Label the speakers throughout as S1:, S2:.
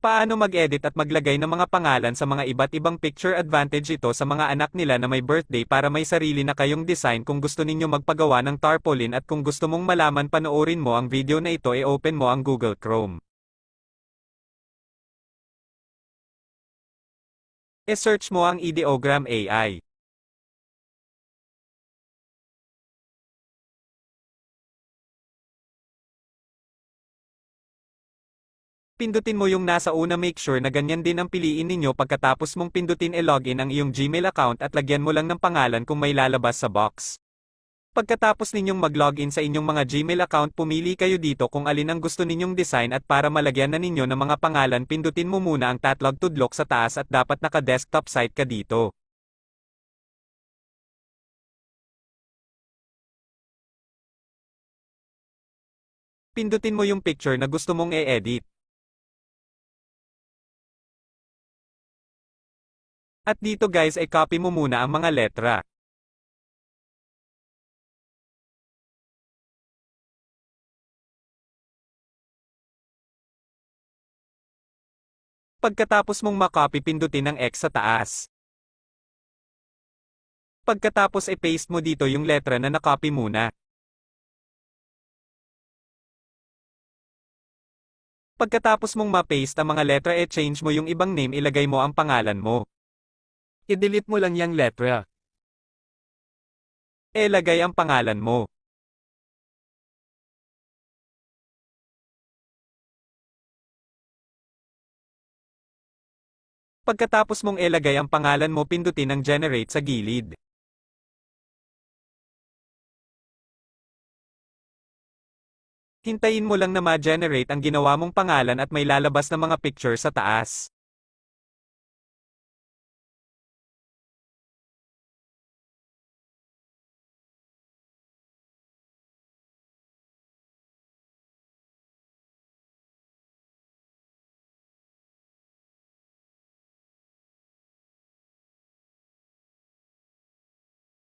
S1: Paano mag-edit at maglagay ng mga pangalan sa mga iba't ibang picture advantage ito sa mga anak nila na may birthday para may sarili na kayong design kung gusto ninyo magpagawa ng tarpaulin at kung gusto mong malaman panoorin mo ang video na ito e-open mo ang Google Chrome. E-search mo ang Ideogram AI. Pindutin mo yung nasa una make sure na ganyan din ang piliin ninyo pagkatapos mong pindutin e-login ang iyong Gmail account at lagyan mo lang ng pangalan kung may lalabas sa box. Pagkatapos ninyong mag-login sa inyong mga Gmail account pumili kayo dito kung alin ang gusto ninyong design at para malagyan na ninyo ng mga pangalan pindutin mo muna ang tatlog tudlok sa taas at dapat naka-desktop site ka dito. Pindutin mo yung picture na gusto mong e-edit. At dito guys ay copy mo muna ang mga letra. Pagkatapos mong makopy pindutin ang X sa taas. Pagkatapos i-paste mo dito yung letra na nakopy muna. Pagkatapos mong ma-paste ang mga letra e-change mo yung ibang name ilagay mo ang pangalan mo. I-delete mo lang yung letra. E-lagay ang pangalan mo. Pagkatapos mong ilagay ang pangalan mo pindutin ang generate sa gilid. Hintayin mo lang na ma-generate ang ginawa mong pangalan at may lalabas na mga picture sa taas.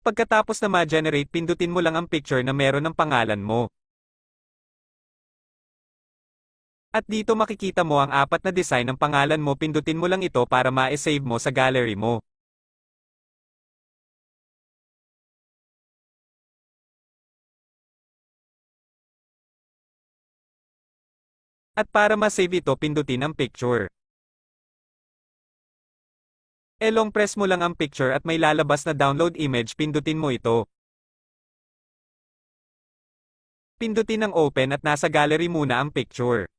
S1: Pagkatapos na ma-generate pindutin mo lang ang picture na meron ng pangalan mo. At dito makikita mo ang apat na design ng pangalan mo pindutin mo lang ito para ma-save mo sa gallery mo. At para ma-save ito pindutin ang picture. E-long press mo lang ang picture at may lalabas na download image pindutin mo ito. Pindutin ang open at nasa gallery muna ang picture.